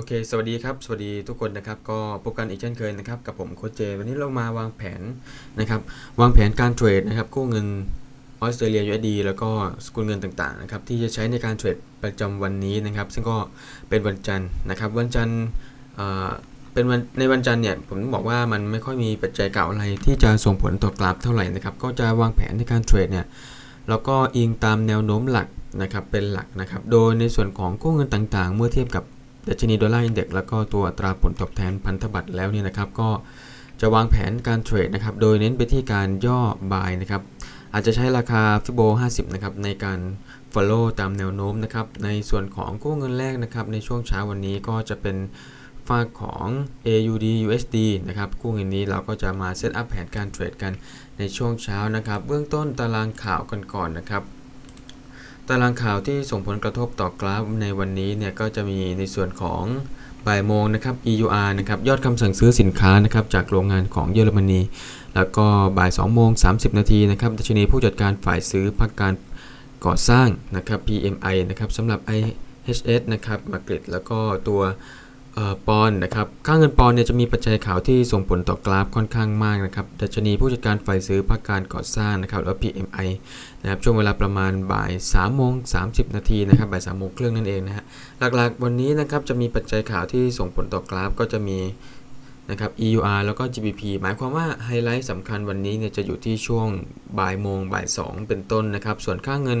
โอเค สวัสดีครับ สวัสดีทุกคนนะครับ ก็พบกันอีกเช่นเคยนะครับ กับผมโค้ชเจ วันนี้เรามาวางแผนนะครับ วางแผนการเทรดนะครับ กู้เงินออสเตรเลีย USD แล้วก็สกุลเงินต่างๆนะครับ ที่จะใช้ในการเทรดประจำวันนี้นะครับ ซึ่งก็เป็นวันจันทร์นะครับ วันจันทร์เป็นวันในวันจันทร์เนี่ย ผมบอกว่ามันไม่ค่อยมีปัจจัยเก่าอะไรที่จะส่งผลต่อกราฟเท่าไหร่นะครับ ก็จะวางแผนในการเทรดเนี่ย แล้วก็อิงตามแนวโน้มหลักนะครับ เป็นหลักนะครับ โดยในส่วนของกู้เงินต่างๆ เมื่อเทียบกับ ดัชนีดอลลาร์อินเด็กซ์แล้วก็ตัวอัตราผลตอบแทนพันธบัตรแล้วเนี่ยนะครับ ก็จะวางแผนการเทรดนะครับ โดยเน้นไปที่การย่อบายนะครับ อาจจะใช้ราคาฟิโบ50 นะครับ ในการ follow ตามแนวโน้มนะครับ ในส่วนของกู้เงินแรกนะครับ ในช่วงเช้าวันนี้ก็จะเป็นฝากของ AUD USD นะครับกู้เงินนี้เราก็จะมาเซตอัพแผนการเทรดกันในช่วงเช้านะครับ เบื้องต้นตารางข่าวกันก่อนนะครับ ตารางข่าวที่ส่งผลกระทบต่อกราฟในวันนี้เนี่ยก็จะมีในส่วนของบ่ายโมงนะครับ EUR นะครับยอดคำสั่งซื้อสินค้านะครับจากโรงงานของเยอรมนี แล้วก็บ่าย2โมง30 นาทีนะครับดัชนีผู้จัดการฝ่ายซื้อภาคการก่อสร้างนะครับ PMI นะครับสำหรับ IHS นะครับมากริดแล้วก็ตัว ปอนนะครับ ค่าเงินปอนเนี่ยจะมีปัจจัยข่าวที่ส่งผลต่อกราฟค่อนข้างมากนะครับดัชนีผู้จัดการฝ่ายซื้อภาคการก่อสร้างนะครับแล้ว PMI นะครับ ช่วงเวลาประมาณบ่าย3โมง30 นาทีนะครับ บ่าย3โมงครึ่งนั่นเองนะฮะ หลักๆ วันนี้นะครับจะมีปัจจัยข่าวที่ส่งผลต่อกราฟก็จะมีนะครับ EUR แล้วก็ GBP หมายความว่าไฮไลท์สำคัญวันนี้เนี่ยจะอยู่ที่ช่วงบ่ายโมงบ่าย2เป็นต้นนะครับ ส่วนค่าเงิน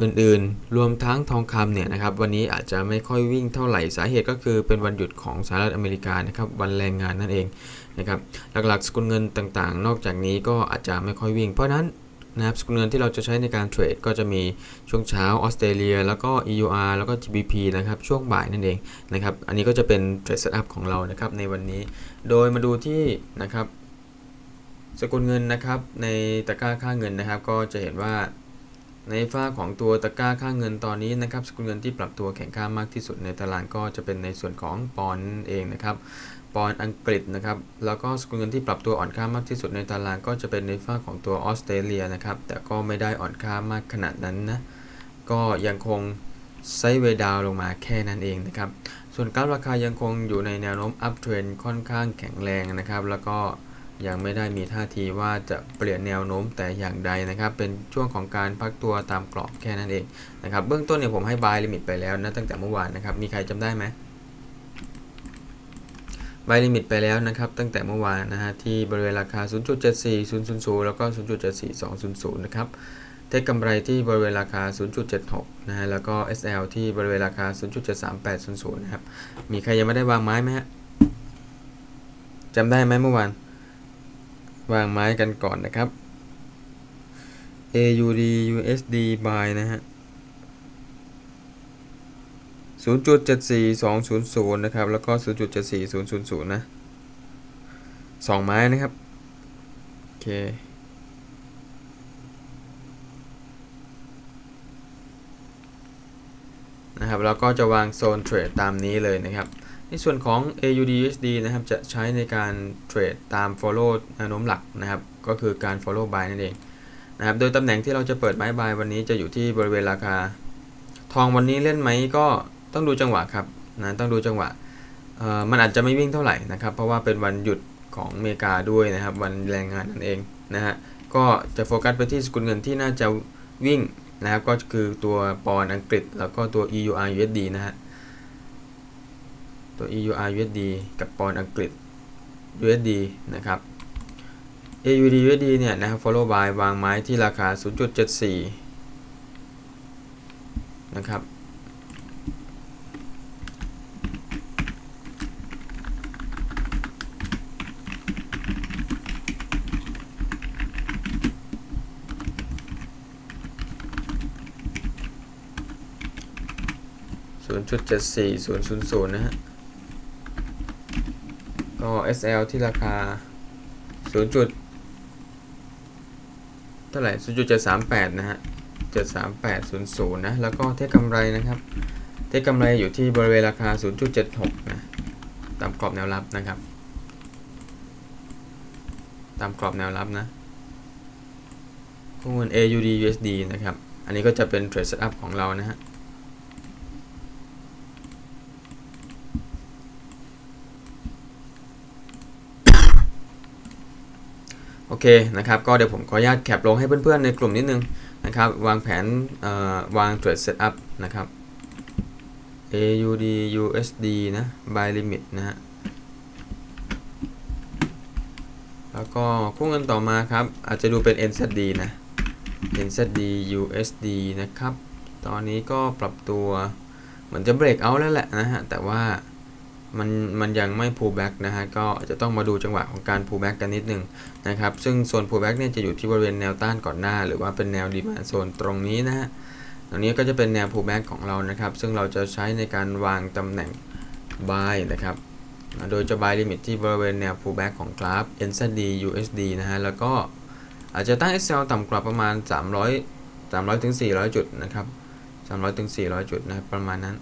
อื่นๆ รวมทั้งทองคำเนี่ยนะครับวันนี้อาจจะไม่ค่อยวิ่งเท่าไหร่สาเหตุก็คือเป็นวันหยุดของสหรัฐอเมริกานะครับวันแรงงานนั่นเองนะครับหลักๆ สกุลเงินต่างๆ นอกจากนี้ก็อาจจะไม่ค่อยวิ่ง เพราะนั้นนะครับสกุลเงินที่เราจะใช้ในการเทรดก็จะมีช่วงเช้าออสเตรเลีย แล้วก็ EUR แล้วก็ GBP นะครับช่วงบ่ายนั่นเองนะครับอันนี้ก็จะเป็นเทรดเซตอัพของเรานะครับในวันนี้ โดยมาดูที่นะครับสกุลเงินนะครับในตะกร้าค่าเงินนะครับ ก็จะเห็นว่า ในฝ้าของตัวตะกร้าค่าเงินตอนนี้นะครับสกุลเงินที่ปรับตัวแข็งค่ามากที่สุดในตลาดก็จะเป็นในส่วนของปอนด์เองนะครับปอนด์อังกฤษนะครับแล้วก็สกุลเงินที่ปรับตัวอ่อนค่ามากที่สุดในตารางก็จะเป็นในฝั่งของตัวออสเตรเลียนะครับแต่ก็ไม่ได้อ่อนค่ามากขนาดนั้นนะก็ยังคงไซเวดาวลงมาแค่นั้นเองนะครับส่วนกราฟราคายังคงอยู่ในแนวโน้มอัพเทรนค่อนข้างแข็งแรงนะครับแล้วก็ ยังไม่ได้มีท่าทีว่าจะเปลี่ยนแนวโน้มแต่อย่างใดนะครับ เป็นช่วงของการพักตัวตามกรอบแค่นั้นเองนะครับ เบื้องต้นเนี่ยผมให้บายลิมิตไปแล้วนะตั้งแต่เมื่อวานนะครับ มีใครจำได้ไหมไวลิมิตไปแล้วนะครับ ตั้งแต่เมื่อวานนะฮะที่บริเวณราคา 0.74000 แล้วก็ 0.74200 นะครับเทคกำไรที่บริเวณราคา 0.76 นะฮะ แล้วก็ SL ที่บริเวณราคา 0.73800 นะครับ มีใครยังไม่ได้วางไม้ไหมฮะจำได้ไหมเมื่อวาน วางไม้กันก่อนนะครับ AUD USD buy นะฮะ0.74200 นะครับ แล้วก็ 0.74000 นะสองไม้นะครับ โอเค นะครับ แล้วก็จะวางโซนเทรดตามนี้เลยนะครับ ในส่วนของ AUDUSD นะครับ จะใช้ในการเทรดตาม follow แนวโน้มหลักนะครับ ก็คือการ follow buy นั่นเองนะครับ โดยตำแหน่งที่เราจะเปิดไม้ buy วันนี้จะอยู่ที่บริเวณราคา ทองวันนี้เล่นไหมก็ต้องดูจังหวะครับนะต้องดูจังหวะมันอาจจะไม่วิ่งเท่าไหร่นะครับ เพราะว่าเป็นวันหยุดของอเมริกาด้วยนะครับ วันแรงงานนั่นเองนะฮะก็จะโฟกัสไปที่สกุลเงินที่น่าจะวิ่งนะครับ ก็คือตัวปอนด์อังกฤษแล้วก็ตัว EUR USD นะฮะ ตัว EUR USD กับปอนด์อังกฤษ USD นะครับ AUD USD เนี่ยนะครับ follow by วางไม้ที่ราคา 0.74 นะครับ0.74000นะฮะ ก็ SL ที่ราคา 0. จุดเท่าไหร่0.738 นะฮะ 73800 นะ แล้วก็เทคกำไรนะครับ เทคกำไรอยู่ที่บริเวณราคา 0.76 นะ ตามกรอบแนวรับนะครับ ตามกรอบแนวรับนะข้อมูล AUD USD นะครับ อันนี้ก็จะเป็น trade setup ของเรานะฮะ อเคนะครับก็เดี๋ยวผมขออนุญาตแคปลงให้เพื่อนๆในกลุ่มนิดนึงนะครับวางแผนวาง trade setup นะครับ AUD USD นะ buy limit นะฮะแล้วก็คู่เงินต่อมาครับ อาจจะดูเป็น NZD นะ NZD USD นะครับ ตอนนี้ก็ปรับตัวเหมือนจะ break out แล้วแหละนะฮะ แต่ว่า มันมันยังไม่ pull back นะฮะก็จะต้องมาดูจังหวะของการ pull back กันนิดนึงนะครับซึ่งโซน pull back เนี่ยจะอยู่ที่บริเวณแนวต้านก่อนหน้า หรือว่าเป็นแนว demand zone ตรงนี้นะฮะตรงนี้ก็จะเป็นแนว pull back ของเรานะครับ ซึ่งเราจะใช้ในการวางตำแหน่ง buy นะครับโดยจะ buy limit ที่บริเวณแนว pullback ของกราฟ NZD USD นะฮะแล้วก็อาจจะตั้ง SL ต่ำกว่าประมาณ 300 300ถึง400 จุดนะครับ300ถึง400 จุดนะรประมาณนั้น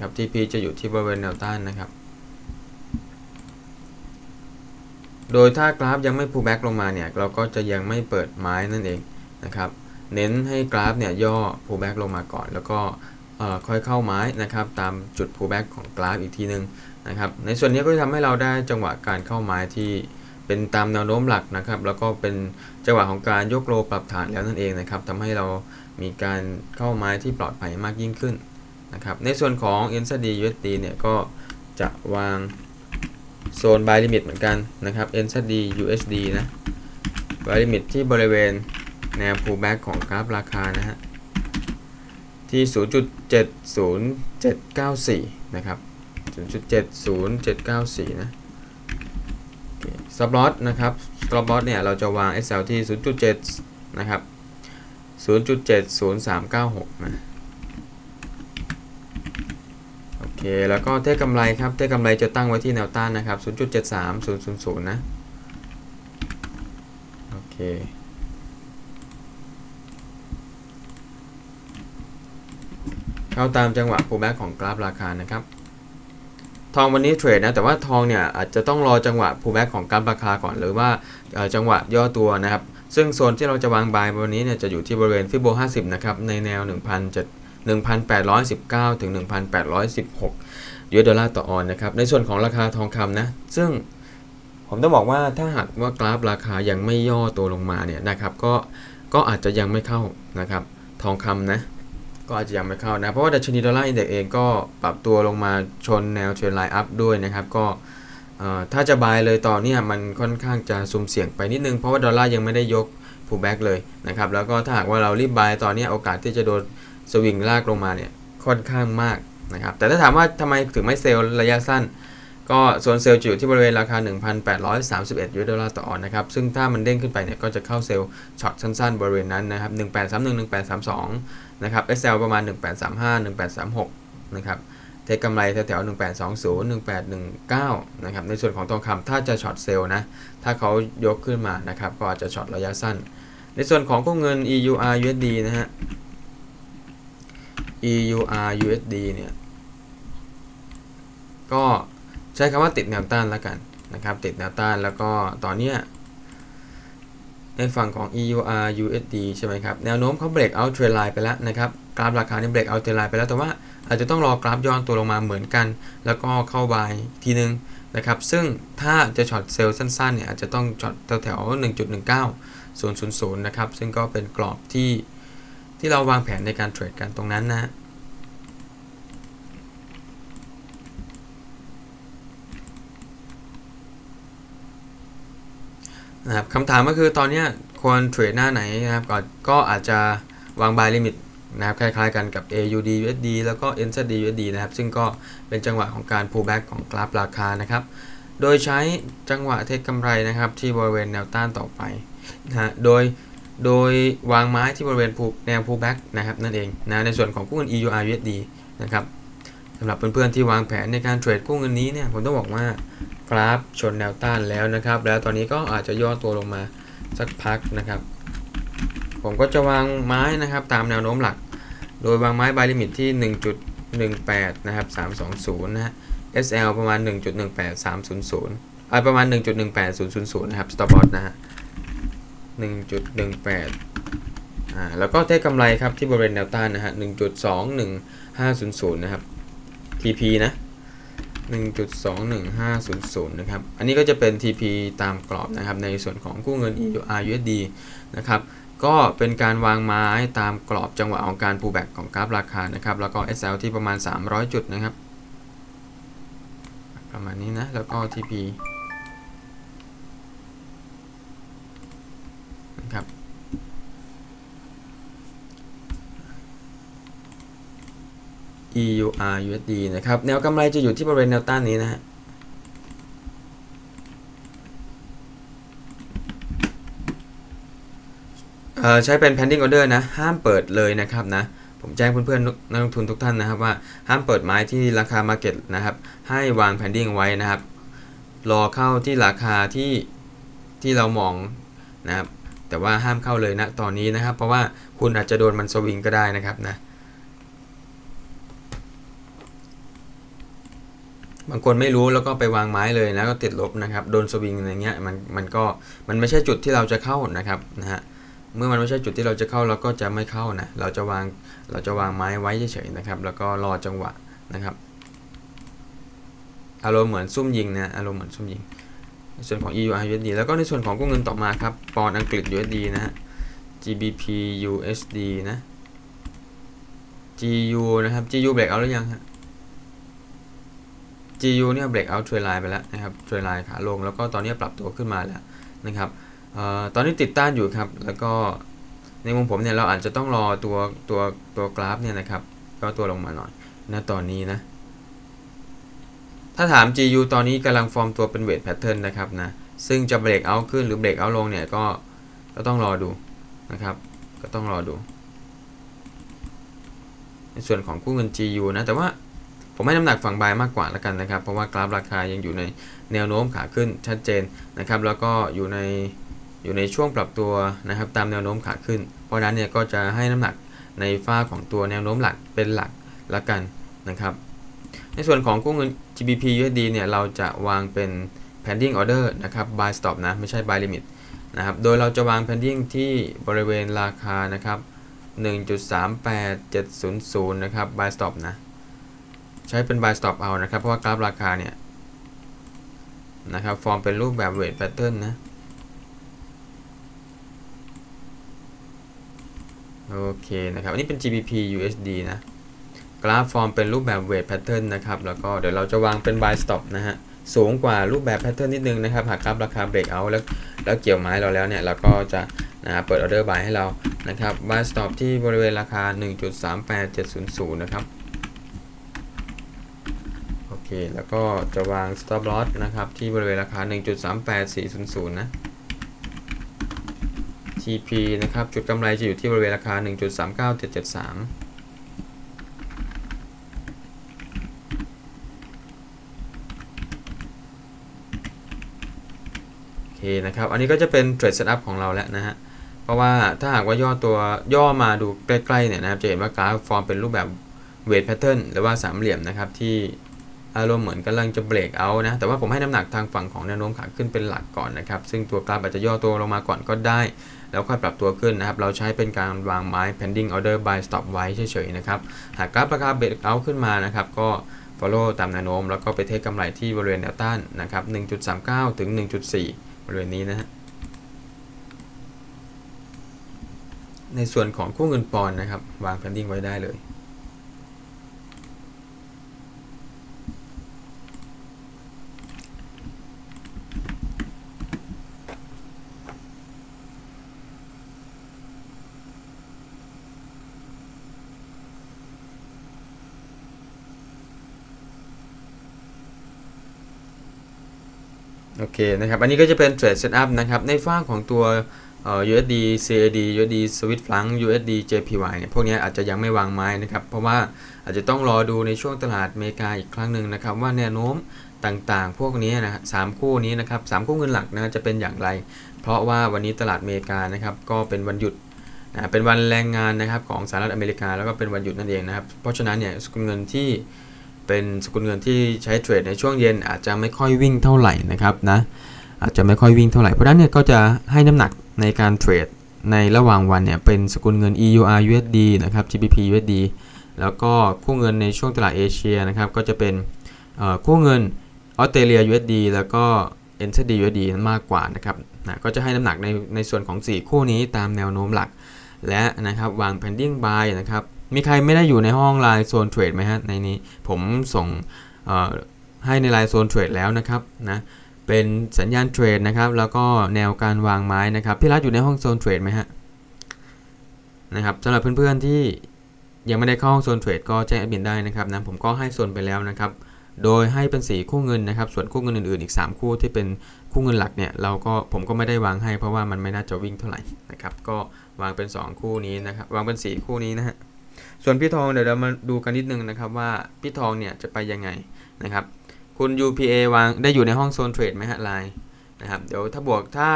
ครับ TP จะอยู่ที่บริเวณแนวต้านนะครับ โดยถ้ากราฟยังไม่ pullback ลงมาเนี่ย เราก็จะยังไม่เปิดไม้นั่นเองนะครับ เน้นให้กราฟเนี่ยย่อ pullback ลงมาก่อน แล้วก็ค่อยเข้าไม้นะครับ ตามจุด pullback ของกราฟอีกทีนึงนะครับ ในส่วนนี้ก็จะทำให้เราได้จังหวะการเข้าไม้ที่เป็นตามแนวโน้มหลักนะครับ แล้วก็เป็นจังหวะของการยกโลปรับฐานแล้วนั่นเองนะครับทำให้เรามีการเข้าไม้ที่ปลอดภัยมากยิ่งขึ้น นะครับในส่วนของ NZD USD เนี่ยก็จะวางโซน buy limit เหมือนกันนะครับ NZD USD นะ buy limit ที่บริเวณแนว pullback ของกราฟราคานะฮะที่ 0.70794 นะครับ 0.70794 นะซับลอสนะครับซับลอสเนี่ยเราจะวาง SL ที่ 0.7 นะครับ 0.70396นะ โอ เคแล้วก็เทคกำไรครับเทคกำไรจะตั้งไว้ที่แนวต้านนะครับ 0.73000 นะ โอเคเข้าตามจังหวะ pullback ของกราฟราคานะครับ ทองวันนี้เทรดนะ แต่ว่าทองเนี่ย อาจจะต้องรอจังหวะ pullback ของกราฟราคาก่อนหรือว่าจังหวะย่อตัวนะครับ ซึ่งโซนที่เราจะวางบายวันนี้เนี่ยจะอยู่ที่บริเวณฟิโบ50 นะครับ ในแนว 1,819 ถึง 1,816ยูเอสดอลลาร์ต่อออนนะครับ ในส่วนของราคาทองคำนะ ซึ่งผมต้องบอกว่าถ้าหากว่ากราฟราคายังไม่ย่อตัวลงมาเนี่ยนะครับ ก็ก็อาจจะยังไม่เข้านะครับ ทองคำนะ ก็อาจจะยังไม่เข้านะ เพราะว่าดัชนีดอลลาร์อินเด็กซ์เองก็ปรับตัวลงมาชนแนวเทรนไลน์อัพด้วยนะครับ ก็ถ้าจะบายเลยต่อเนี่ยมันค่อนข้างจะซุ่มเสี่ยงไปนิดนึง เพราะว่าดอลลาร์ยังไม่ได้ยก pullback เลยนะครับ แล้วก็ถ้าหากว่าเรารีบบายตอนเนี้ยโอกาสที่จะโดน สวิงลากลงมาเนี่ยค่อนข้างมากนะครับแต่ถ้าถามว่าทำไมถึงไม่เซลล์ระยะสั้น ก็ส่วนเซลล์จะอยู่ที่บริเวณราคา 1,831ยูเอสดอลลาร์ต่อออนนะครับ ซึ่งถ้ามันเด้งขึ้นไปเนี่ยก็จะเข้าเซลล์ช็อตสั้นๆ บริเวณนั้นนะครับ 1831 1832 นะครับ SL ประมาณ 1835 1836 นะครับเทคกำไรแถวๆ1820 1819 นะครับ ในส่วนของทองคำถ้าจะช็อตเซลล์นะ ถ้าเขายกขึ้นมานะครับ ก็อาจจะช็อตระยะสั้น ในส่วนของกู้เงิน EUR USD นะฮะ EUR USD เนี่ย ก็ใช้คำว่าติดแนวต้านแล้วกันนะครับ ติดแนวต้านแล้วก็ตอนเนี้ยในฝั่งของ EUR USD ใช่ไหมครับ แนวโน้มเขา break out trend line ไปแล้วนะครับ กราฟราคานี่ break out trend line ไปแล้ว แต่ว่าอาจจะต้องรอกราฟย้อนตัวลงมาเหมือนกัน แล้วก็เข้าบายทีนึงนะครับ ซึ่งถ้าจะช็อตเซลล์สั้นๆเนี่ยอาจจะต้องช็อตแถวๆ1.19 000 นะครับ ซึ่งก็เป็นกรอบที่ ที่เราวางแผนในการเทรดกันตรงนั้นนะนะครับคำถามก็คือตอนนี้ควรเทรดหน้าไหนนะครับก็ก็อาจจะวาง buy limit นะครับคล้ายๆกันกับ AUD USD แล้วก็ NZD USD นะครับ ซึ่งก็เป็นจังหวะของการ pullback ของกราฟราคานะครับ โดยใช้จังหวะเทคกำไรนะครับ ที่บริเวณแนวต้านต่อไปนะฮะโดย โดยวางไม้ที่บริเวณแนว pullback นะครับนั่นเองนะในส่วนของกู้เงิน EUR USD นะครับสำหรับเพื่อนๆที่วางแผนในการเทรดกู้เงินนี้เนี่ยผมต้องบอกว่ากราฟชนแนวต้านแล้วนะครับ แล้วตอนนี้ก็อาจจะย่อตัวลงมาสักพักนะครับ ผมก็จะวางไม้นะครับตามแนวโน้มหลัก โดยวางไม้บายลิมิตที่ 1.18 นะครับ 320 นะฮะ SL ประมาณ 1.18300อ่าประมาณ 1.18000 นะครับ stop loss นะฮะ 1.18อ่าแล้วก็เทคกำไรครับที่บริเวณแนวต้านนะฮะ1.21500 นะครับ TP นะ 1.21500 นะครับ อันนี้ก็จะเป็น TP ตามกรอบนะครับ ในส่วนของกู้เงิน EUR USD นะครับ ก็เป็นการวางไม้ตามกรอบจังหวะของการ pullback ของกราฟราคานะครับ แล้วก็ SL ที่ประมาณ 300 จุดนะครับ ประมาณนี้นะ แล้วก็ TP ครับ EUR USD นะครับ แนวกำไรจะอยู่ที่บริเวณแนวต้านนี้นะฮะเอ่อใช้เป็น pending order นะ ห้ามเปิดเลยนะครับนะ ผมแจ้งเพื่อนๆนักลงทุนทุกท่านนะครับว่าห้ามเปิดไม้ที่ราคา market นะครับ ให้วาง pending ไว้นะครับ รอเข้าที่ราคาที่ที่เรามองนะครับ แต่ว่าห้ามเข้าเลยนะตอนนี้นะครับ เพราะว่าคุณอาจจะโดนมันสวิงก็ได้นะครับนะบางคนไม่รู้แล้วก็ไปวางไม้เลยแล้วก็ติดลบนะครับ โดนสวิงอะไรเงี้ยมันมันก็มันไม่ใช่จุดที่เราจะเข้านะครับนะฮะเมื่อมันไม่ใช่จุดที่เราจะเข้าเราก็จะไม่เข้านะเราจะวางเราจะวางไม้ไว้เฉยๆนะครับ แล้วก็รอจังหวะนะครับ อารมณ์เหมือนซุ่มยิงนะอารมณ์เหมือนซุ่มยิง ในส่วนของ EUR USD แล้วก็ในส่วนของกู้เงินต่อมาครับ ปอนด์อังกฤษ USD นะฮะ GBP USD นะ GU นะครับ GU break out หรือยังฮะ GU เนี่ย break out trade line ไปแล้วนะครับ trade line ขาลงแล้วก็ตอนนี้ปรับตัวขึ้นมาแล้วนะครับออตอนนี้ติดต้านอยู่ครับ แล้วก็ในมุมผมเนี่ยเราอาจจะต้องรอตัวตัวตัวกราฟเนี่ยนะครับก็ตัวลงมาหน่อยนะตอนนี้นะ ถ้าถาม GU ตอนนี้กำลังฟอร์มตัวเป็นเวทแพทเทิร์นนะครับนะ ซึ่งจะเบรกเอาขึ้นหรือเบรกเอาลงเนี่ยก็ก็ต้องรอดูนะครับ ก็ต้องรอดู ในส่วนของกู้เงิน GU นะ แต่ว่าผมให้น้ำหนักฝั่งบายมากกว่าแล้วกันนะครับ เพราะว่ากราฟราคายังอยู่ในแนวโน้มขาขึ้นชัดเจนนะครับ แล้วก็อยู่ในอยู่ในช่วงปรับตัวนะครับ ตามแนวโน้มขาขึ้น เพราะฉะนั้นเนี่ยก็จะให้น้ำหนักในฝ้าของตัวแนวโน้มหลักเป็นหลักละกันนะครับ ในส่วนของกู้เงิน GBP USD เนี่ยเราจะวางเป็น pending order นะครับ buy stop นะ ไม่ใช่ buy limit นะครับ โดยเราจะวาง pending ที่บริเวณราคานะครับ 1.38700 นะครับ buy stop นะ ใช้เป็น buy stop เอานะครับ เพราะว่ากราฟราคาเนี่ยนะครับฟอร์มเป็นรูปแบบ weight pattern นะ โอเคนะครับ อันนี้เป็น GBP USD นะ กราฟฟอร์มเป็นรูปแบบ weight pattern นะครับ แล้วก็เดี๋ยวเราจะวางเป็น buy stop นะฮะ สูงกว่ารูปแบบ pattern นิดนึงนะครับ หากกราฟราคา break out แล้วแล้วเกี่ยวไม้เราแล้วเนี่ย เราก็จะนะเปิด order buy ให้เรานะครับ buy stop ที่บริเวณราคา 1.38700 นะครับ โอเค แล้วก็จะวาง stop loss นะครับ ที่บริเวณราคา 1.38400 นะ TP นะครับ จุดกำไรจะอยู่ที่บริเวณราคา 1.39773 โอเค นะครับ อันนี้ก็จะเป็น trade setup ของเราแล้วนะฮะ เพราะว่าถ้าหากว่าย่อตัวย่อมาดูใกล้ๆเนี่ยนะครับ จะเห็นว่ากราฟฟอร์มเป็นรูปแบบ weight pattern หรือว่าสามเหลี่ยมนะครับที่อารมณ์เหมือนกำลังจะเบรกเอานะ แต่ว่าผมให้น้ำหนักทางฝั่งของแนวโน้มขาขึ้นเป็นหลักก่อนนะครับ ซึ่งตัวกราฟอาจจะย่อตัวลงมาก่อนก็ได้ แล้วค่อยปรับตัวขึ้นนะครับ เราใช้เป็นการวางไม้ pending order buy stop ไว้เฉยๆนะครับ หากกราฟราคาเบรกเอาขึ้นมานะครับ ก็ follow ตามแนวโน้ม แล้วก็ไปเทคกำไรที่บริเวณแนวต้านนะครับ 1.39 ถึง 1.4 บริเวณนี้นะฮะในส่วนของคู่เงินปอนด์นะครับ วางแพนดิ้งไว้ได้เลย เคนะครับ อันนี้ก็จะเป็น trade setup นะครับ ในฝั่งของตัวเอ่อ USD CAD USD Swiss franc USD JPY เนี่ย พวกนี้อาจจะยังไม่วางไม้นะครับ เพราะว่าอาจจะต้องรอดูในช่วงตลาดอเมริกาอีกครั้งหนึ่งนะครับ ว่าแนวโน้มต่างๆ พวกนี้นะฮะสามคู่นี้นะครับสามคู่เงินหลักนะจะเป็นอย่างไร เพราะว่าวันนี้ตลาดอเมริกานะครับก็เป็นวันหยุดนะเป็นวันแรงงานนะครับของสหรัฐอเมริกาแล้วก็เป็นวันหยุดนั่นเองนะครับ เพราะฉะนั้นเนี่ยสกุลเงินที่ เป็นสกุลเงินที่ใช้เทรดในช่วงเย็นอาจจะไม่ค่อยวิ่งเท่าไหร่นะครับนะอาจจะไม่ค่อยวิ่งเท่าไหร่เพราะนั้นเนี่ยก็จะให้น้ำหนักในการเทรดในระหว่างวันเนี่ยเป็นสกุลเงิน EUR USD นะครับ GBP USD แล้วก็คู่เงินในช่วงตลาดเอเชียนะครับก็จะเป็นคู่เงินออสเตรเลีย USD แล้วก็ NZD USD นั้นมากกว่านะครับนะก็จะให้น้ำหนักในในส่วนของ 4 คู่นี้ตามแนวโน้มหลัก และนะครับวาง pending buy นะครับ มีใครไม่ได้อยู่ในห้องไลน์โซนเทรดไหมฮะในนี้ผมส่งให้ในไลน์โซนเทรดแล้วนะครับนะเป็นสัญญาณเทรดนะครับ แล้วก็แนวการวางไม้นะครับพี่รัฐอยู่ในห้องโซนเทรดไหมฮะนะครับสำหรับเพื่อนๆที่ยังไม่ได้เข้าห้องโซนเทรดก็แจ้งแอดมินได้นะครับนะผมก็ให้โซนไปแล้วนะครับ โดยให้เป็นสีคู่เงินนะครับ ส่วนคู่เงินอื่นๆอีก 3 คู่ที่เป็นคู่เงินหลักเนี่ยเราก็ผมก็ไม่ได้วางให้เพราะว่ามันไม่น่าจะวิ่งเท่าไหร่นะครับ ก็วางเป็น 2 คู่นี้นะครับ วางเป็นสีคู่นี้นะฮะ ส่วนพี่ทองเดี๋ยวเรามาดูกันนิดนึงนะครับว่าพี่ทองเนี่ยจะไปยังไงนะครับคุณ UPA วางได้อยู่ในห้องโซนเทรดไหมฮะไลน์นะครับเดี๋ยวถ้าบวกถ้า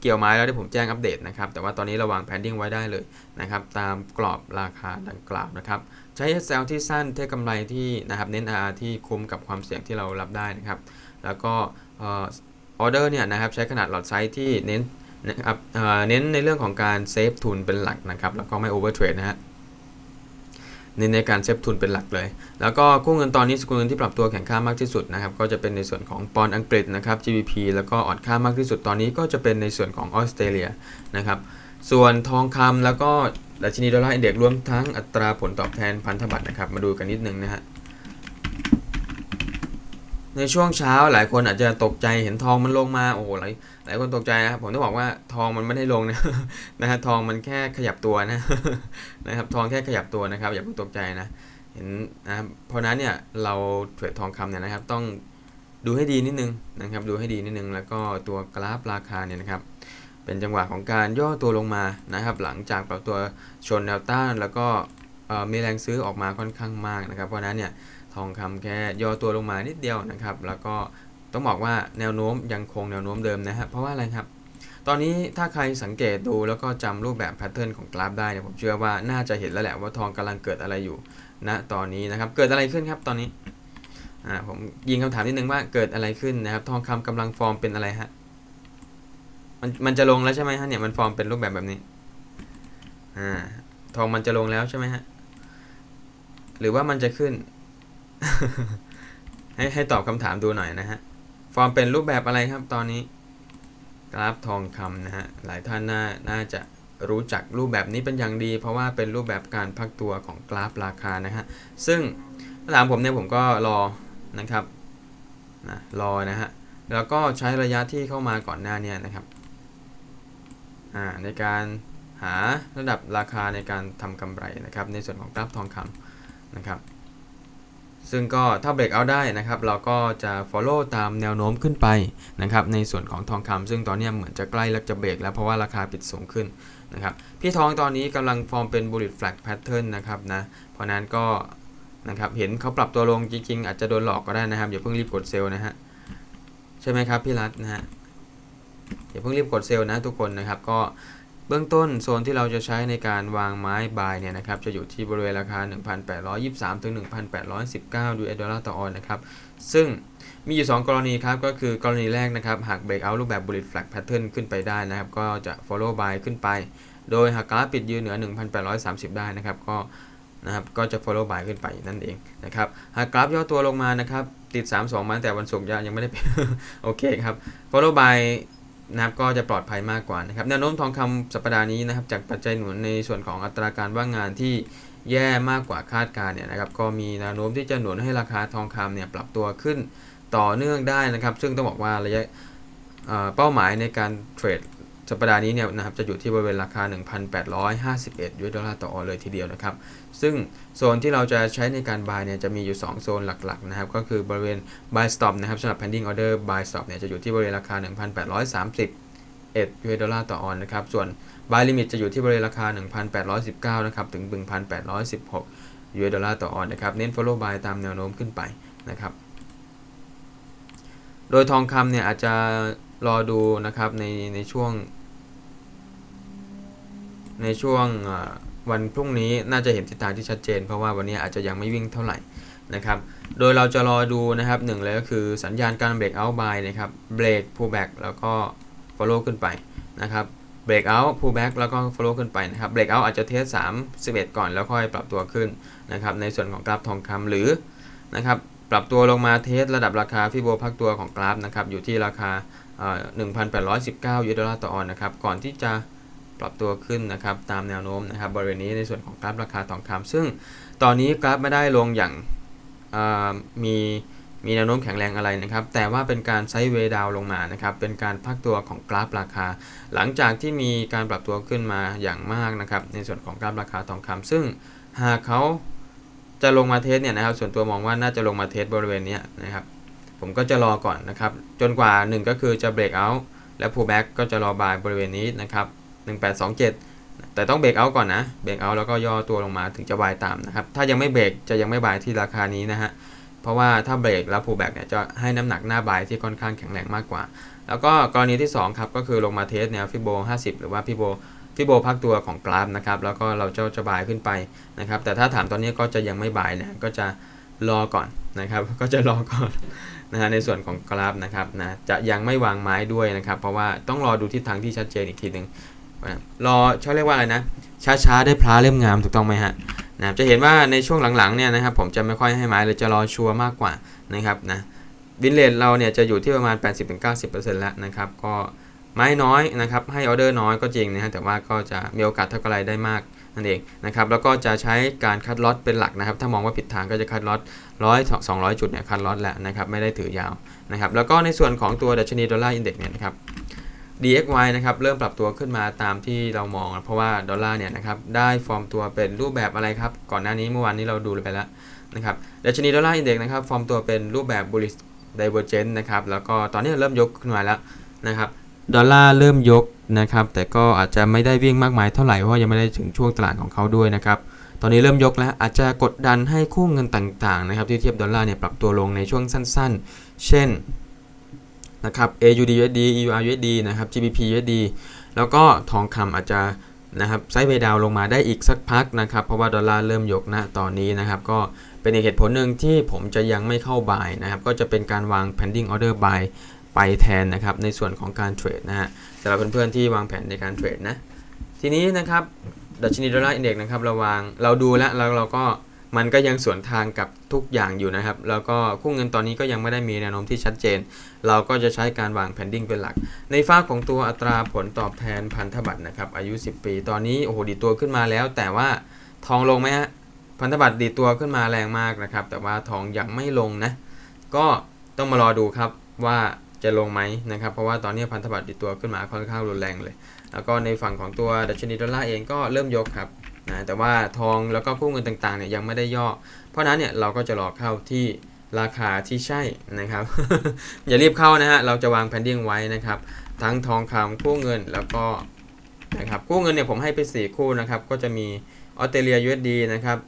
เกี่ยวไม้แล้วเดี๋ยวผมแจ้งอัปเดตนะครับแต่ว่าตอนนี้เราวางแพนดิ้งไว้ได้เลยนะครับตามกรอบราคาดังกล่าวนะครับใช้ SL ที่สั้นเทกำไรที่นะครับเน้น RR ที่คุ้มกับความเสี่ยงที่เรารับได้นะครับแล้วก็ออเดอร์เนี่ยนะครับใช้ขนาดหลอดไซส์ที่เน้นนะครับเออเน้นในเรื่องของการเซฟทุนเป็นหลักนะครับแล้วก็ไม่โอเวอร์เทรดนะฮะ ในในการเซฟทุนเป็นหลักเลย แล้วก็กู้เงินตอนนี้สกุลเงินที่ปรับตัวแข็งค่ามากที่สุดนะครับก็จะเป็นในส่วนของปอนด์อังกฤษนะครับ GBP แล้วก็อ่อนค่ามากที่สุดตอนนี้ก็จะเป็นในส่วนของออสเตรเลียนะครับส่วนทองคำแล้วก็ดัชนีดอลลาร์อินเด็กซ์รวมทั้งอัตราผลตอบแทนพันธบัตรนะครับมาดูกันนิดนึงนะฮะ ในช่วงเช้าหลายคนอาจจะตกใจเห็นทองมันลงมาโอ้โหหลายหลายคนตกใจนะครับผมต้องบอกว่าทองมันไม่ได้ลงนะนะฮะทองมันแค่ขยับตัวนะนะครับทองแค่ขยับตัวนะครับ อย่าเพิ่งตกใจนะเห็นนะครับเพราะนั้นเนี่ยเราเทรดทองคำเนี่ยนะครับ ต้องดูให้ดีนิดนึงนะครับ ดูให้ดีนิดนึง แล้วก็ตัวกราฟราคาเนี่ยนะครับ เป็นจังหวะของการย่อตัวลงมานะครับ หลังจากปรับตัวชนแนวต้านแล้วก็มีแรงซื้อออกมาค่อนข้างมากนะครับ เพราะนั้นเนี่ย ทองคำแค่ย่อตัวลงมานิดเดียวนะครับ แล้วก็ต้องบอกว่าแนวโน้มยังคงแนวโน้มเดิมนะฮะเพราะว่าอะไรครับตอนนี้ถ้าใครสังเกตดูแล้วก็จำรูปแบบแพทเทิร์นของกราฟได้เนี่ยผมเชื่อว่าน่าจะเห็นแล้วแหละว่าทองกำลังเกิดอะไรอยู่ณตอนนี้นะครับ เกิดอะไรขึ้นครับตอนนี้อ่าผมยิงคำถามนิดนึงว่าเกิดอะไรขึ้นนะครับ ทองคำกำลังฟอร์มเป็นอะไรฮะมันมันจะลงแล้วใช่ไหมฮะเนี่ยมันฟอร์มเป็นรูปแบบแบบนี้อ่าทองมันจะลงแล้วใช่ไหมฮะหรือว่ามันจะขึ้น ให้ให้ตอบคำถามดูหน่อยนะฮะ ฟอร์มเป็นรูปแบบอะไรครับตอนนี้ กราฟทองคำนะฮะ หลายท่านน่าน่าจะรู้จักรูปแบบนี้เป็นอย่างดี เพราะว่าเป็นรูปแบบการพักตัวของกราฟราคานะฮะ ซึ่งถาถามผมเนี่ยผมก็รอนะครับนะรอนะฮะ แล้วก็ใช้ระยะที่เข้ามาก่อนหน้านี้นะครับในการหาระดับราคาในการทำกำไรนะครับ ในส่วนของกราฟทองคำนะครับ ซึ่งก็ถ้าเบรกเอาได้นะครับ เราก็จะ follow ตามแนวโน้มขึ้นไปนะครับในส่วนของทองคำซึ่งตอนนี้เหมือนจะใกล้แล้วจะเบรกแล้วเพราะว่าราคาปิดสูงขึ้นนะครับพี่ทองตอนนี้กำลังฟอร์มเป็น bullet flag pattern นะครับนะเพราะนั้นก็นะครับเห็นเขาปรับตัวลงจริงๆ อาจจะโดนหลอกก็ได้นะครับอย่าเพิ่งรีบกดเซลล์นะฮะใช่ไหมครับพี่รัตนะฮะอย่าเพิ่งรีบกดเซลล์นะทุกคนนะครับก็ เบื้องต้นโซนที่เราจะใช้ในการวางไม้บายเนี่ยนะครับจะอยู่ที่บริเวณราคา 1,823 ถึง 1,819 US ดอลลาร์ต่อออนนะครับซึ่งมีอยู่ 2 กรณีครับก็คือกรณีแรกนะครับหากเบรกเอารูปแบบ bullet flag pattern ขึ้นไปได้นะครับก็จะ follow buy ขึ้นไป โดยหากกราฟปิดยืนเหนือ 1,830 ได้นะครับก็นะครับก็จะ follow buy ขึ้นไปนั่นเองนะครับหากกราฟย่อตัวลงมานะครับติด 32 มาแต่วันศุกร์ยังไม่ได้โอเคครับ follow buy นะครับก็จะปลอดภัยมากกว่านะครับแนวโน้มทองคำสัปดาห์นี้นะครับจากปัจจัยหนุนในส่วนของอัตราการว่างงานที่แย่มากกว่าคาดการณ์เนี่ยนะครับก็มีแนวโน้มที่จะหนุนให้ราคาทองคำเนี่ยปรับตัวขึ้นต่อเนื่องได้นะครับ ซึ่งต้องบอกว่าระยะเเป้าหมายในการเทรด สัปดาห์นี้เนี่ยนะครับจะอยู่ที่บริเวณราคา 1,851 US ดอลลาร์ต่อออนเลยทีเดียวนะครับ ซึ่งโซนที่เราจะใช้ในการ buy เนี่ยจะมีอยู่ 2 โซนหลักๆนะครับ ก็คือบริเวณ buy stop นะครับสำหรับ pending order buy stop เนี่ยจะอยู่ที่บริเวณราคา 1,830 US ดอลลาร์ต่อออนนะครับ ส่วน buy limit จะอยู่ที่บริเวณราคา 1,819นะครับถึง 1,816 US ดอลลาร์ต่อออนนะครับ เน้น follow buy ตามแนวโน้มขึ้นไปนะครับ โดยทองคำเนี่ยอาจจะรอดูนะครับในในช่วง ในช่วงวันพรุ่งนี้น่าจะเห็นทิศทางที่ชัดเจน เพราะว่าวันนี้อาจจะยังไม่วิ่งเท่าไหร่นะครับ โดยเราจะรอดูนะครับหนึ่งเลยก็คือสัญญาณการเบรกเอาท์บายนะครับเบรก pull back แล้วก็ follow ขึ้นไปนะครับเบรกเอาท์ pull back แล้วก็ follow ขึ้นไปนะครับเบรกเอาท์อาจจะเทส3 11ก่อนแล้วค่อยปรับตัวขึ้นนะครับในส่วนของกราฟทองคำหรือนะครับปรับตัวลงมาเทสระดับราคาฟิโบพักตัวของกราฟนะครับอยู่ที่ราคาเอ่อ1,819 ยูโรต่อออนนะครับก่อนที่จะ ปรับตัวขึ้นนะครับตามแนวโน้มนะครับบริเวณนี้ในส่วนของกราฟราคาทองคำซึ่งตอนนี้กราฟไม่ได้ลงอย่างมีมีแนวโน้มแข็งแรงอะไรนะครับ แต่ว่าเป็นการไซด์เวดาวลงมานะครับ เป็นการพักตัวของกราฟราคา หลังจากที่มีการปรับตัวขึ้นมาอย่างมากนะครับ ในส่วนของกราฟราคาทองคำซึ่งหากเขาจะลงมาเทสเนี่ยนะครับ ส่วนตัวมองว่าน่าจะลงมาเทสบริเวณนี้นะครับ ผมก็จะรอก่อนนะครับ จนกว่า 1 ก็คือจะเบรกเอาท์และ pull back ก็จะรอบายบริเวณนี้นะครับ 1827 แต่ต้องเบรกเอาก่อนนะ เบรกเอาแล้วก็ย่อตัวลงมาถึงจะบายตามนะครับ ถ้ายังไม่เบรกจะยังไม่บายที่ราคานี้นะฮะ เพราะว่าถ้าเบรกแล้ว pull back เนี่ยจะให้น้ำหนักหน้าบายที่ค่อนข้างแข็งแรงมากกว่า แล้วก็กรณีที่ 2 ครับ ก็คือลงมาเทสแนวฟิโบ 50 หรือว่าฟิโบฟิโบพักตัวของกราฟนะครับ แล้วก็เราจะจะบายขึ้นไปนะครับ แต่ถ้าถามตอนนี้ก็จะยังไม่บายนะ ก็จะรอก่อนนะครับ ก็จะรอก่อนนะฮะในส่วนของกราฟนะครับนะจะยังไม่วางไม้ด้วยนะครับ เพราะว่าต้องรอดูทิศทางที่ชัดเจนอีกทีหนึ่ง รอเขาเรียกว่าอะไรนะ ช้าๆได้พระเล่มงามถูกต้องไหมฮะนะจะเห็นว่าในช่วงหลังๆเนี่ยนะครับผมจะไม่ค่อยให้ไม้เลยจะรอชัวร์มากกว่านะครับนะวินเลทเราเนี่ยจะอยู่ที่ประมาณ 80-90%แล้วนะครับก็ไม้น้อยนะครับให้ออเดอร์น้อยก็จริงนะฮะแต่ว่าก็จะมีโอกาสเท่ากำไรได้มากนั่นเองนะครับแล้วก็จะใช้การคัดล็อตเป็นหลักนะครับ ถ้ามองว่าผิดทางก็จะคัดล็อตร้อยสองร้อยจุดเนี่ยคัดล็อตแหละนะครับไม่ได้ถือยาวนะครับแล้วก็ในส่วนของตัวดัชนีดอลลาร์อินเด็กซ์เนี่ยนะครับ DXY นะครับเริ่มปรับตัวขึ้นมาตามที่เรามอง เพราะว่าดอลลาร์เนี่ยนะครับได้ฟอร์มตัวเป็นรูปแบบอะไรครับ ก่อนหน้านี้เมื่อวานนี้เราดูไปแล้วนะครับดัชนีดอลลาร์อินเด็กซ์นะครับฟอร์มตัวเป็นรูปแบบ bullish divergence นะครับแล้วก็ตอนนี้เริ่มยกขึ้นมาแล้วนะครับดอลลาร์เริ่มยกนะครับแต่ก็อาจจะไม่ได้วิ่งมากมายเท่าไหร่เพราะว่ายังไม่ได้ถึงช่วงตลาดของเขาด้วยนะครับตอนนี้เริ่มยกแล้วอาจจะกดดันให้คู่เงินต่างๆนะครับที่เทียบดอลลาร์เนี่ยปรับตัวลงในช่วงสั้น ๆ เช่น นะครับ AUD USD EUR USD นะครับ GBP USD แล้วก็ทองคำอาจจะนะครับไซด์เวย์ดาวลงมาได้อีกสักพักนะครับ เพราะว่าดอลลาร์เริ่มยกนะตอนนี้นะครับ ก็เป็นอีกเหตุผลหนึ่งที่ผมจะยังไม่เข้าบายนะครับ ก็จะเป็นการวาง pending order buy ไปแทนนะครับ ในส่วนของการเทรดนะฮะสำหรับเพื่อนๆที่วางแผนในการเทรดนะ ทีนี้นะครับดัชนีดอลลาร์อินเด็กซ์นะครับเราวางเราดูแล้วแล้วเราก็ มันก็ยังสวนทางกับทุกอย่างอยู่นะครับ แล้วก็คู่เงินตอนนี้ก็ยังไม่ได้มีแนวโน้มที่ชัดเจน เราก็จะใช้การวางแพนดิ้งเป็นหลัก ในฝ้าของตัวอัตราผลตอบแทนพันธบัตรนะครับ อายุ 10 ปี ตอนนี้โอ้โหดีตัวขึ้นมาแล้ว แต่ว่าทองลงไหมฮะพันธบัตรดีตัวขึ้นมาแรงมากนะครับ แต่ว่าทองยังไม่ลงนะ ก็ต้องมารอดูครับว่าจะลงไหมนะครับ เพราะว่าตอนนี้พันธบัตรดีตัวขึ้นมาค่อนข้างรุนแรงเลย แล้วก็ในฝั่งของตัวดัชนีดอลลาร์เองก็เริ่มยกครับ นะแต่ว่าทองแล้วก็คู่เงินต่างๆเนี่ยยังไม่ได้ย่อ เพราะนั้นเนี่ยเราก็จะรอเข้าที่ราคาที่ใช่นะครับ อย่ารีบเข้านะฮะเราจะวางแพนดิ้งไว้นะครับ ทั้งทองคำคู่เงินแล้วก็นะครับคู่เงินเนี่ยผมให้ไป 4 คู่นะครับ ก็จะมีออสเตรเลีย USD นะครับ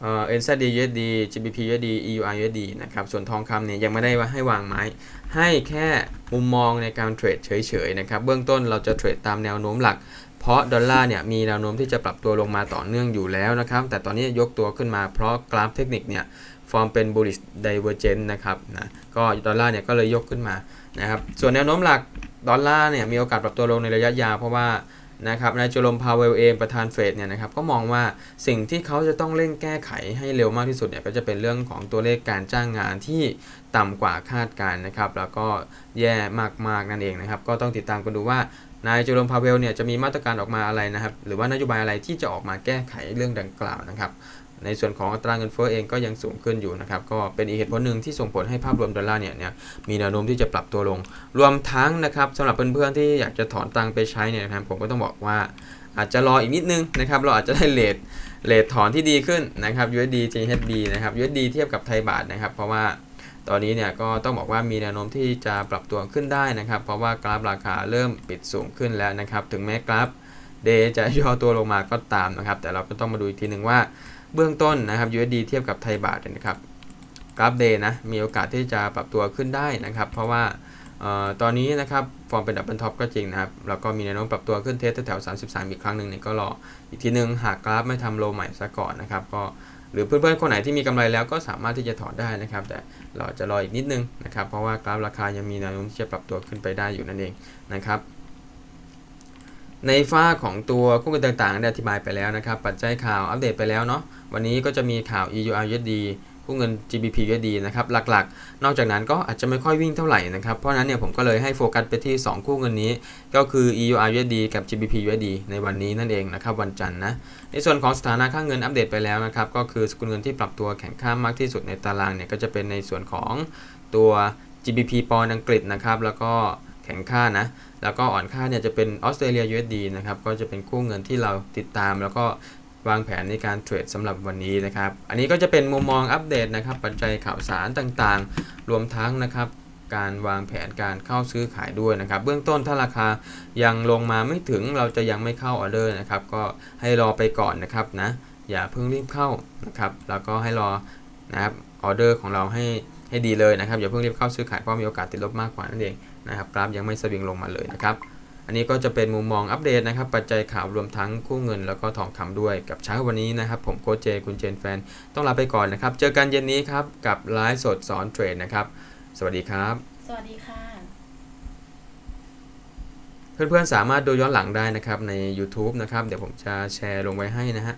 เอ่อ NZD USD GBP USD EUR USD นะครับส่วนทองคำเนี่ยยังไม่ได้ว่าให้วางไม้ ให้แค่มุมมองในการเทรดเฉยๆนะครับเบื้องต้นเราจะเทรดตามแนวโน้มหลัก เพราะดอลลาร์เนี่ยมีแนวโน้มที่จะปรับตัวลงมาต่อเนื่องอยู่แล้วนะครับ แต่ตอนนี้ยกตัวขึ้นมาเพราะกราฟเทคนิคเนี่ยฟอร์มเป็น bullish divergence นะครับนะก็ดอลลาร์เนี่ยก็เลยยกขึ้นมานะครับส่วนแนวโน้มหลักดอลลาร์เนี่ยมีโอกาสปรับตัวลงในระยะยาวเพราะว่านะครับนายโจลมพาวเวลเองประธานเฟดเนี่ยนะครับก็มองว่าสิ่งที่เขาจะต้องเร่งแก้ไขให้เร็วมากที่สุดเนี่ยก็จะเป็นเรื่องของตัวเลขการจ้างงานที่ต่ำกว่าคาดการนะครับ แล้วก็แย่มากๆนั่นเองนะครับ ก็ต้องติดตามกันดูว่า นายโจลมพาเวลเนี่ยจะมีมาตรการออกมาอะไรนะครับ หรือว่านโยบายอะไรที่จะออกมาแก้ไขเรื่องดังกล่าวนะครับ ในส่วนของอัตราเงินเฟ้อเองก็ยังสูงขึ้นอยู่นะครับ ก็เป็นอีกเหตุผลหนึ่งที่ส่งผลให้ภาพรวมดอลลาร์เนี่ยเนี่ยมีแนวโน้มที่จะปรับตัวลง รวมทั้งนะครับสำหรับเพื่อนๆที่อยากจะถอนตังค์ไปใช้เนี่ยนะครับผมก็ต้องบอกว่าอาจจะรออีกนิดนึงนะครับ เราอาจจะได้เลทเลทถอนที่ดีขึ้นนะครับ USD JHD นะครับ USD เทียบกับไทยบาทนะครับ เพราะว่า ตอนนี้เนี่ยก็ต้องบอกว่ามีแนวโน้มที่จะปรับตัวขึ้นได้นะครับ เพราะว่ากราฟราคาเริ่มปิดสูงขึ้นแล้วนะครับ ถึงแม้กราฟเดจะย่อตัวลงมาก็ตามนะครับ แต่เราก็ต้องมาดูอีกทีหนึ่งว่าเบื้องต้นนะครับ USD เทียบกับไทยบาทนะครับกราฟเดนะมีโอกาสที่จะปรับตัวขึ้นได้นะครับ เพราะว่าออตอนนี้นะครับฟอร์มเป็นดับเบิลท็อปก็จริงนะครับแล้วก็มีแนวโน้มปรับตัวขึ้นเทสแถวๆ33 อีกครั้งหนึ่งเนี่ยก็รออีกทีหนึ่งหากกราฟไม่ทำโลใหม่ซะก่อนนะครับ ก็ หรือเพื่อนๆคนไหนที่มีกำไรแล้วก็สามารถที่จะถอนได้นะครับ แต่เราจะรออีกนิดนึงนะครับ เพราะว่ากราฟราคายังมีแนวโน้มที่จะปรับตัวขึ้นไปได้อยู่นั่นเองนะครับ ในฝ้าของตัวคู่กันต่างๆได้อธิบายไปแล้วนะครับ ปัจจัยข่าวอัปเดตไปแล้วเนาะวันนี้ก็จะมีข่าว EUR USD กู้เงิน GBP USD นะครับหลักๆ นอกจากนั้นก็อาจจะไม่ค่อยวิ่งเท่าไหร่นะครับเพราะฉะนั้นเนี่ยผมก็เลยให้โฟกัสไปที่ 2 คู่เงินนี้ ก็คือ EUR USD กับ GBP USD ในวันนี้นั่นเองนะครับวันจันทร์นะในส่วนของสถานะค่าเงินอัปเดตไปแล้วนะครับก็คือสกุลเงินที่ปรับตัวแข็งค่ามากที่สุดในตารางเนี่ยก็จะเป็นในส่วนของตัว GBP ปอนด์อังกฤษนะครับแล้วก็แข็งค่านะ แล้วก็อ่อนค่าเนี่ยจะเป็นออสเตรเลีย USD นะครับ ก็จะเป็นคู่เงินที่เราติดตาม แล้วก็ วางแผนในการเทรดสำหรับวันนี้นะครับ อันนี้ก็จะเป็นมุมมองอัปเดตนะครับ ปัจจัยข่าวสารต่างๆ รวมทั้งนะครับการวางแผนการเข้าซื้อขายด้วยนะครับ เบื้องต้นถ้าราคายังลงมาไม่ถึงเราจะยังไม่เข้าออเดอร์นะครับ ก็ให้รอไปก่อนนะครับนะอย่าเพิ่งรีบเข้านะครับ แล้วก็ให้รอนะครับออเดอร์ของเราให้ให้ดีเลยนะครับอย่าเพิ่งรีบเข้าซื้อขายเพราะมีโอกาสติดลบมากกว่านั่นเองนะครับกราฟยังไม่สวิงลงมาเลยนะครับ อันนี้ก็จะเป็นมุมมองอัปเดตนะครับ ปัจจัยข่าวรวมทั้งคู่เงินแล้วก็ทองคำด้วยกับเช้าวันนี้นะครับ ผมโคชเจคุณเจนแฟน ต้องลาไปก่อนนะครับ เจอกันเย็นนี้ครับ กับไลฟ์สดสอนเทรดนะครับ สวัสดีครับ สวัสดีค่ะ เพื่อนๆสามารถดูย้อนหลังได้นะครับใน YouTube นะครับ เดี๋ยวผมจะแชร์ลงไว้ให้นะฮะ